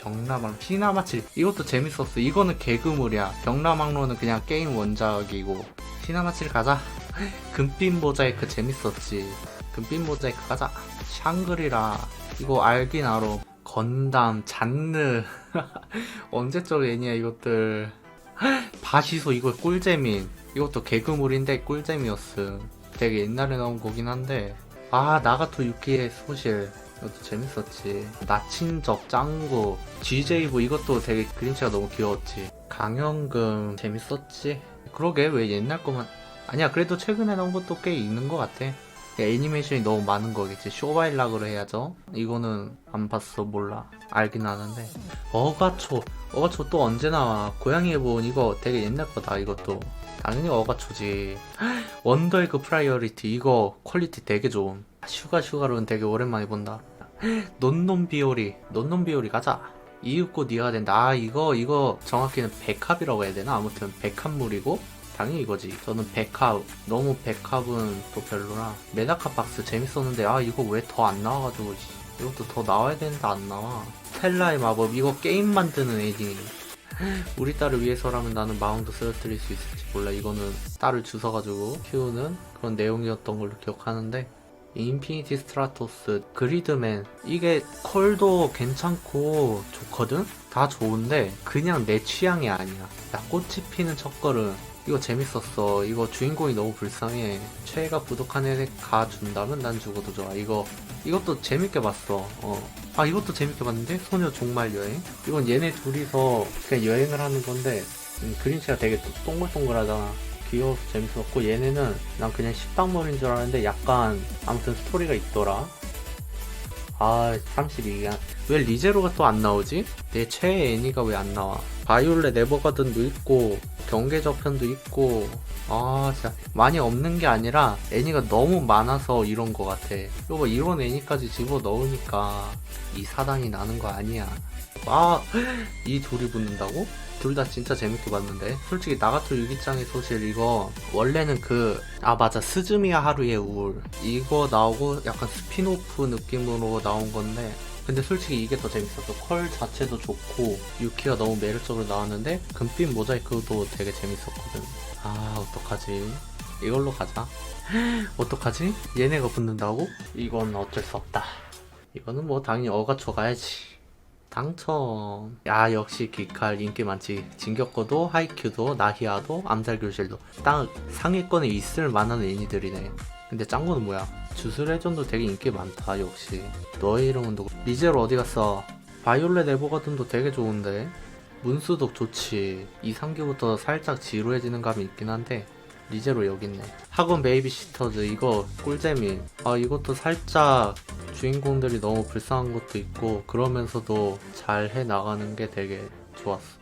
병라망 시나마칠 이것도 재밌었어. 이거는 개그물이야. 병라망로는 그냥 게임 원작이고. 시나마칠 가자. 금빛 모자이크 재밌었지. 금빛 모자이크 가자. 샹그리라. 이거 알긴 알아. 건담 잔느. 언제적 애니야 이것들. 바시소 이거 꿀잼인. 이것도 개그물인데 꿀잼이었음. 되게 옛날에 나온 거긴 한데. 아 나가토 유키의 소실 이것도 재밌었지. 나친적 짱구 GJ부 이것도 되게 그림체가 너무 귀여웠지. 강연금 재밌었지? 그러게 왜 옛날 거만 아니야 그래도 최근에 나온 것도 꽤 있는 것 같아. 애니메이션이 너무 많은 거겠지. 쇼바일락으로 해야죠. 이거는 안 봤어 몰라. 알긴 아는데. 어가초 어가초 또 언제 나와? 고양이의 본 이거 되게 옛날 거다 이것도. 당연히 어가초지. 원더에그 프라이어리티 이거 퀄리티 되게 좋음. 슈가 슈가로는 되게 오랜만에 본다 논논 비오리 논논 비오리 가자. 이윽고 니가 된다. 아 이거 이거 정확히는 백합이라고 해야 되나? 아무튼 백합물이고 당연히 이거지. 저는 백합 너무 백합은 또 별로라. 메다카 박스 재밌었는데 아 이거 왜 더 안 나와가지고 씨, 이것도 더 나와야 되는데 안 나와. 스텔라의 마법 이거 게임 만드는 애니 우리 딸을 위해서라면 나는 마음도 쓰러뜨릴 수 있을지 몰라. 이거는 딸을 주워가지고 키우는 그런 내용이었던 걸로 기억하는데 인피니티 스트라토스 그리드맨. 이게 컬도 괜찮고 좋거든? 다 좋은데 그냥 내 취향이 아니야. 나 꽃이 피는 첫걸음. 이거 재밌었어. 이거 주인공이 너무 불쌍해. 최애가 부족한 애 가준다면 난 죽어도 좋아. 이거 이것도 재밌게 봤어. 어. 아 이것도 재밌게 봤는데? 소녀 종말 여행? 이건 얘네 둘이서 그냥 여행을 하는 건데 음, 그림체가 되게 동글동글하잖아 귀여워서 재밌었고 얘네는 난 그냥 식당물인 줄 알았는데 약간 아무튼 스토리가 있더라 아 32강 왜 리제로가 또 안 나오지? 내 최애 애니가 왜 안 나와 바이올렛 네버가든도 있고 경계 저편도 있고 아 진짜. 많이 없는 게 아니라 애니가 너무 많아서 이런 거 같아. 이거 봐 이런 애니까지 집어넣으니까 이 사단이 나는 거 아니야. 아이 둘이 붙는다고? 둘 다 진짜 재밌게 봤는데. 솔직히 나가토 유기짱의 소실 이거 원래는 그 아 맞아. 스즈미야 하루의 우울. 이거 나오고 약간 스피노프 느낌으로 나온 건데 근데 솔직히 이게 더 재밌었어 컬 자체도 좋고 유키가 너무 매력적으로 나왔는데 금빛 모자이크도 되게 재밌었거든 아 어떡하지 이걸로 가자 어떡하지 얘네가 붙는다고? 이건 어쩔 수 없다 이거는 뭐 당연히 어가초 가야지 당첨. 야 역시 기칼 인기 많지. 진격거도 하이큐도 나히아도 암살교실도 딱 상위권에 있을 만한 애니들이네. 근데 짱구는 뭐야? 주술회전도 되게 인기 많다 역시. 너의 이름은 누구? 리제로 어디 갔어? 바이올렛 에버가든도 되게 좋은데. 문수독 좋지. 2, 3기부터 살짝 지루해지는 감이 있긴 한데 리제로 여기 있네. 학원 베이비시터즈 이거 꿀잼이. 아 이것도 살짝 주인공들이 너무 불쌍한 것도 있고 그러면서도 잘 해 나가는 게 되게 좋았어.